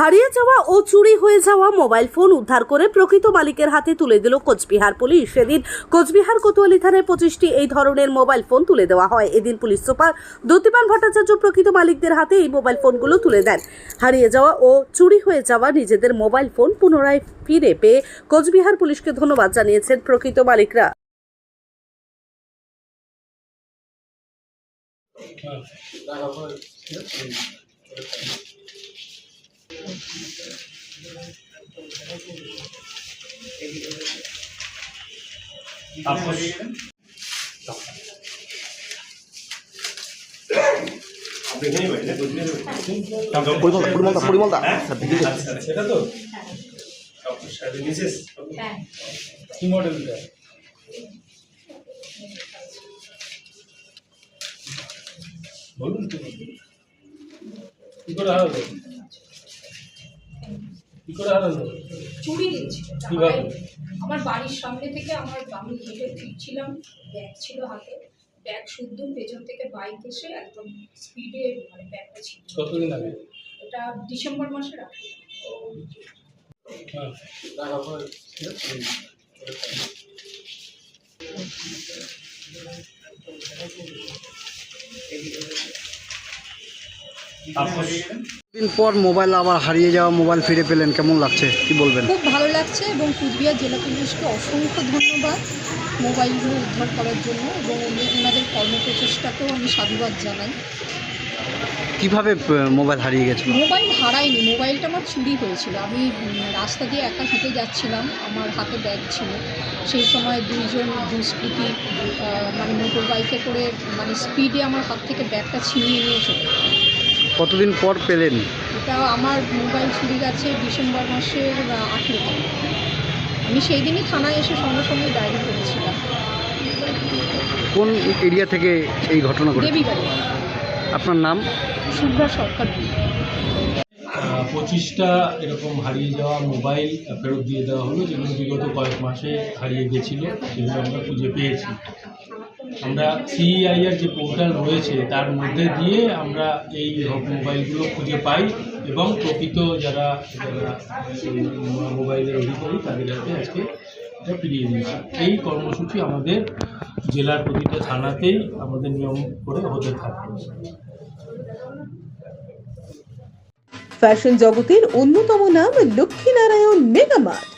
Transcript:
হারিয়ে যাওয়া ও চুরি হয়ে যাওয়া মোবাইল ফোন উদ্ধার করে প্রকৃত মালিকের হাতে তুলে দিল কোচবিহার পুলিশ। সেদিন কোচবিহার কোতোয়ালি থানায় পঁচিশটি এই ধরনের মোবাইল ফোন তুলে দেওয়া হয়। এদিন পুলিশ সুপার দ্যুতিমান ভট্টাচার্য প্রকৃত মালিকদের হাতে এই মোবাইল ফোনগুলো তুলে দেন। হারিয়ে যাওয়া ও চুরি হয়ে যাওয়া নিজেদের মোবাইল ফোন পুনরায় ফিরে পেয়ে কোচবিহার পুলিশকে ধন্যবাদ জানিয়েছেন প্রকৃত মালিকরা। তাপস পরিমলদা পরিমলদা পরিমলদা। স্যার দিদি আচ্ছা সেটা তো। মিসেস কি মডেলটা বলুন কি করে হারালো কি করে হারালো চুরি কীভাবে? আমার বাড়ির সামনে থেকে আমার আমি হেঁটে ফিরছিলাম ব্যাগ ছিল হাতে। ব্যাগ শুদ্ধ পেছন থেকে বাইক এসে একদম স্পিডে মানে ব্যাগটা ছিল কতদিন আগে? এটা ডিসেম্বর মাসের আগে। হ্যাঁ দিন পর মোবাইল আবার হারিয়ে যাওয়া মোবাইল ফিরে পেলেন কেমন লাগছে? কি বলবেন? খুব ভালো লাগছে এবং কুচবিহার জেলা পুলিশকে অসংখ্য ধন্যবাদ মোবাইলগুলো উদ্ধার করার জন্য এবং ওনাদের কর্মপ্রচেষ্টাকেও আমি সাধুবাদ জানাই। কীভাবে মোবাইল হারিয়ে গেছে মোবাইল হারায়নি মোবাইলটা আমার চুরি হয়েছিল। আমি রাস্তা দিয়ে একা হেঁটে যাচ্ছিলাম আমার হাতে ব্যাগ ছিল। সেই সময় দুইজন দুষ্কৃতী মানে মোটর বাইকে করে মানে স্পিডে আমার হাত থেকে ব্যাগটা ছিনিয়ে নিয়ে চলে গেল। কতদিন পর পেলেন? এটা আমার মোবাইল চুরি গেছে ডিসেম্বর মাসের আঠেরো তারিখ। আমি সেই দিনই থানায় এসে সঙ্গে সঙ্গে ডায়েরি করেছিলাম। কোন এরিয়া থেকে এই ঘটনা ঘটেছে? দেবীবাড়ি। আপনার নাম? শুভ্রা সরকার। পঁচিশটা এরকম হারিয়ে যাওয়া মোবাইল ফেরত দিয়ে দেওয়া হলো যেগুলো বিগত কয়েক মাসে হারিয়ে গেছিল সেগুলো আমরা খুঁজে পেয়েছি। আমরা সিআইআর যে পোর্টাল রয়েছে, তার মধ্যে দিয়ে আমরা এই মোবাইলগুলো খুঁজে পাই এবং প্রকৃত যারা মোবাইলের অধিকারী তাদের হাতে আজকে ফিরিয়ে দিয়েছি। এই কর্মসূচি আমাদের জেলার প্রতিটা থানাতেই আমাদের নিয়ম করে হতে থাকে। ফ্যাশন জগতের অন্যতম নাম লক্ষ্মীনারায়ণ মেগামার্ট।